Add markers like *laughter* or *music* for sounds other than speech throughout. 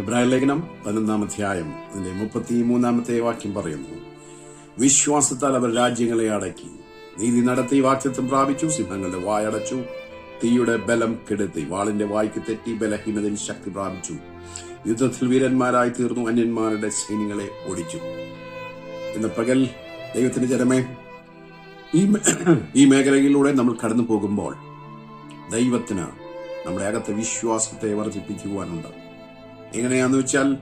ഇബ്രാഹിം ലേഖനം പതിനൊന്നാം അധ്യായം അതിന്റെ മുപ്പത്തി മൂന്നാമത്തെ വാക്യം പറയുന്നു. വിശ്വാസത്താൽ അവർ രാജ്യങ്ങളെ അടക്കി. നീതി നടത്തി വാക്യത്വം പ്രാപിച്ചു സിംഹങ്ങളുടെ വായടച്ചു തീയുടെ ബലം കെടുത്തി വാളിന്റെ വായ്ക്ക് തെറ്റി ബലഹീനതയിൽ ശക്തി പ്രാപിച്ചു. യുദ്ധത്തിൽ വീരന്മാരായി തീർന്നു അന്യന്മാരുടെ സൈന്യങ്ങളെ ഓടിച്ചു. ഇന്ന് പകൽ ദൈവത്തിന്റെ ജനമേ ഈ ഈ മേഖലയിലൂടെ നമ്മൾ കടന്നു പോകുമ്പോൾ ദൈവത്തിന് നമ്മുടെ അകത്തെ വിശ്വാസത്തെ വർദ്ധിപ്പിക്കുവാനുണ്ട്. എങ്ങനെയാന്ന് വെച്ചാൽ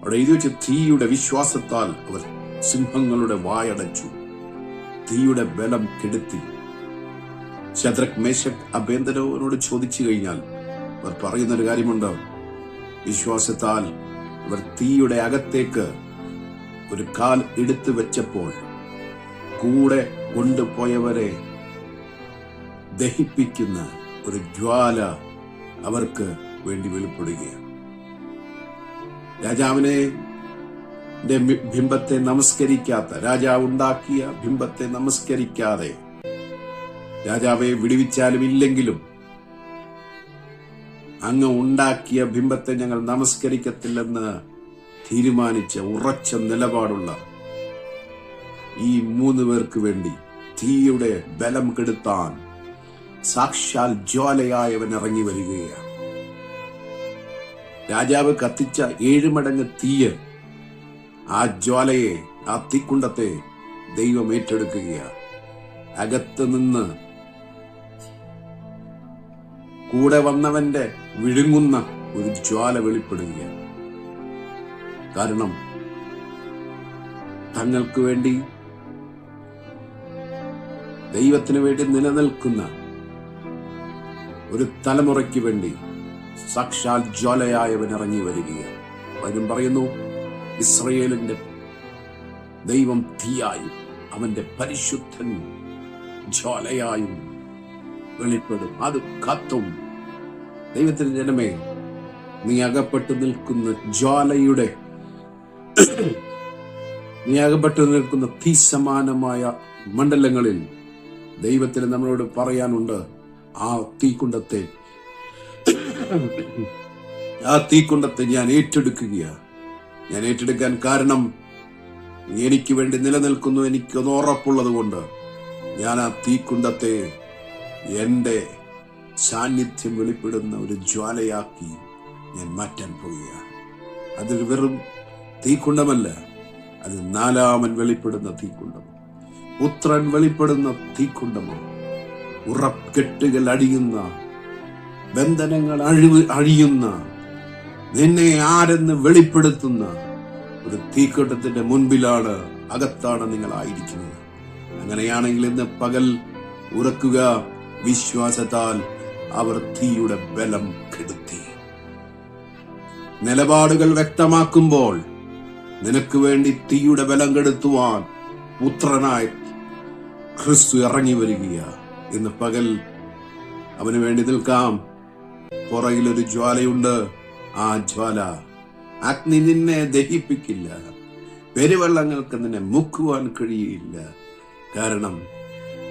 അവിടെ എഴുതി വെച്ച് തീയുടെ വിശ്വാസത്താൽ അവർ സിംഹങ്ങളുടെ വായടച്ചു. തീയുടെ ബലം കെടുത്തി. ശത്രക് മേശക് അഭ്യന്തരവനോട് ചോദിച്ചു കഴിഞ്ഞാൽ അവർ പറയുന്നൊരു കാര്യമുണ്ട്. വിശ്വാസത്താൽ അവർ തീയുടെ അകത്തേക്ക് ഒരു കാൽ എടുത്തു വെച്ചപ്പോൾ കൂടെ കൊണ്ടുപോയവരെ ദഹിപ്പിക്കുന്ന ഒരു ജ്വാല അവർക്ക് വേണ്ടി വെളിപ്പെടുകയാണ്. രാജാവിനെ ബിംബത്തെ നമസ്കരിക്കാത്ത രാജാവ് ഉണ്ടാക്കിയ ബിംബത്തെ നമസ്കരിക്കാതെ രാജാവെ വിടുവിച്ചാലും ഇല്ലെങ്കിലും അങ്ങ് ഉണ്ടാക്കിയ ബിംബത്തെ ഞങ്ങൾ നമസ്കരിക്കത്തില്ലെന്ന് തീരുമാനിച്ച ഉറച്ച നിലപാടുള്ള ഈ മൂന്ന് പേർക്ക് വേണ്ടി തീയുടെ ബലം കെടുത്താൻ സാക്ഷാൽ ജ്വാലയായവൻ ഇറങ്ങി വരികയാണ്. രാജാവ് കത്തിച്ച ഏഴ് മടങ്ങ് തീയ് ആ ജ്വാലയെ ആ തീക്കുണ്ടത്തെ ദൈവം ഏറ്റെടുക്കുകയാണ്. അകത്ത് നിന്ന് കൂടെ വന്നവന്റെ വിഴുങ്ങുന്ന ഒരു ജ്വാല വെളിപ്പെടുകയാണ്. കാരണം തങ്ങൾക്ക് വേണ്ടി ദൈവത്തിന് വേണ്ടി നിലനിൽക്കുന്ന ഒരു തലമുറയ്ക്ക് വേണ്ടി സാക്ഷാൽ ജ്വലയായവൻ ഇറങ്ങി വരികയാണ്. പറയുന്നു ഇസ്രയേലിന്റെ ദൈവം തീയായും അവന്റെ പരിശുദ്ധൻ ജ്വലയായും വെളിപ്പെടും. അത് കത്തും. ദൈവത്തിന് ജനമേ നീ അകപ്പെട്ടു നിൽക്കുന്ന ജ്വാലയുടെ *clears throat* നീ അകപ്പെട്ടു നിൽക്കുന്ന തീ സമാനമായ മണ്ഡലങ്ങളിൽ ദൈവത്തിന് നമ്മളോട് പറയാനുണ്ട് ആ തീക്കുണ്ടത്തെ. ആ തീക്കുണ്ടത്തെ ഞാൻ ഏറ്റെടുക്കുകയാണ്. ഞാൻ ഏറ്റെടുക്കാൻ കാരണം എനിക്ക് വേണ്ടി നിലനിൽക്കുന്നു എനിക്കൊന്ന് ഉറപ്പുള്ളത് കൊണ്ട് ഞാൻ ആ തീക്കുണ്ടത്തെ എന്റെ സാന്നിധ്യം വെളിപ്പെടുന്ന ഒരു ജ്വാലയാക്കി ഞാൻ മാറ്റാൻ പോവുകയാണ്. അതൊരു വെറും തീക്കുണ്ടമല്ല അത് നാലാമൻ വെളിപ്പെടുന്ന തീക്കുണ്ടം പുത്രൻ വെളിപ്പെടുന്ന തീക്കുണ്ടമാണ് ഉറക്കെട്ടുകൾ അടിയുന്ന ബന്ധനങ്ങൾ അഴിവ് അഴിയുന്ന നിന്നെ ആരെന്ന് വെളിപ്പെടുത്തുന്ന ഒരു തീക്കൂട്ടത്തിന്റെ മുൻപിലാണ് അകത്താണ് നിങ്ങൾ ആയിരിക്കുന്നത് അങ്ങനെയാണെങ്കിൽ ഇന്ന് പകൽ ഉറക്കുക വിശ്വാസത്താൽ അവർ തീയുടെ ബലം കെടുത്തി. നിലപാടുകൾ വ്യക്തമാക്കുമ്പോൾ നിനക്ക് വേണ്ടി തീയുടെ ബലം കെടുത്തുവാൻ പുത്രനായി ക്രിസ്തു ഇറങ്ങി വരികയ. ഇന്ന് പകൽ അവന് വേണ്ടി നിൽക്കാം. പുറകിലൊരു ജ്വാലയുണ്ട്. ആ ജ്വാല അഗ്നി നിന്നെ ദഹിപ്പിക്കില്ല. പെരുവെള്ളങ്ങൾക്ക് നിന്നെ മുക്കുവാൻ കഴിയില്ല. കാരണം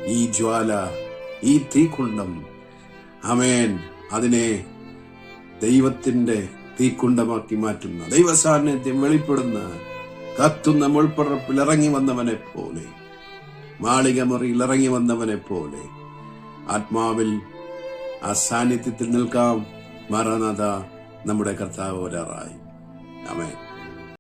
ഈ ജ്വാല ഈ തീക്കുണ്ടം അമേൻ അതിനെ ദൈവത്തിന്റെ തീക്കുണ്ടമാക്കി മാറ്റുന്ന ദൈവസാന്നിധ്യം വെളിപ്പെടുന്ന കത്തുന്ന മുൾപ്പറപ്പിൽ ഇറങ്ങി വന്നവനെ പോലെ. മാളികമുറിയിൽ ഇറങ്ങി വന്നവനെ പോലെ ആത്മാവിൽ ആ സാന്നിധ്യത്തിൽ നിൽക്കാം. മാറാനാഥ നമ്മുടെ കർത്താവ് ഒരാറായി അമേൻ